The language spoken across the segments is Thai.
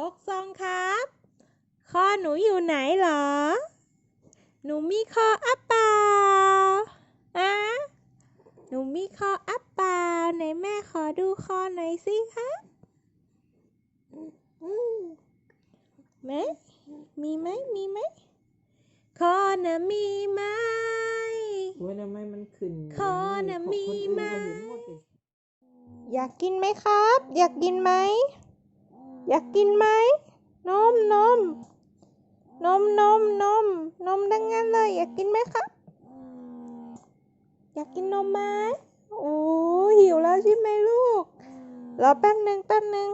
ฟกซองครับข้อหนูอยู่ไหนเหรอ หนูมีคออัปเปล่าอะหนูมีคออัปเปล่าไหนแม่ขอดูคอหน่อยสิคะไหมมีไหมมีไหมคอน่ะมีไหมโอ้ยทำไมมันขึ้นคอน่ะมีไหมคนอื่นก็เห็นหมดดิอยากกินไหมครับ อยากกินไหม อยากกินไหม นมนม นมนมนม นมดังนั้นเลย อยากกินไหมครับ อยากกินนมไหมโอ้หิวแล้วใช่ไหมลูก รอแป๊บหนึ่งแป๊บหนึ่ง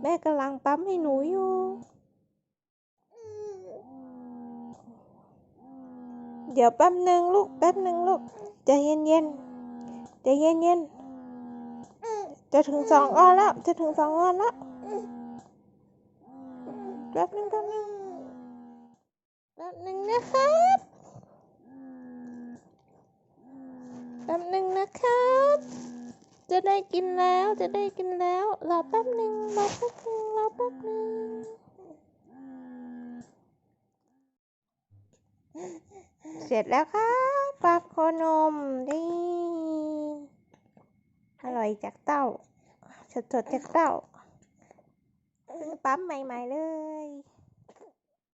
แม่กำลังปั๊มให้หนูอยู่ เดี๋ยวแป๊บหนึ่งลูก แป๊บหนึ่งลูกใจเย็นเย็นๆใจเย็นเย็นจะถึงสองออนแล้ว จะถึงสองออนแล้ว แป๊บนึงแป๊บนึงแป๊บนึงนะครับแป๊บนึงนะครับ จะได้กินแล้วจะได้กินแล้วรอแป๊บนึงรอแป๊บนึงรอแป๊บนึงเสร็จแล้วครับปลาโคนมนี่อร่อยจากเต้าสดๆจากเต้า ปั๊มใหม่ ๆ เลย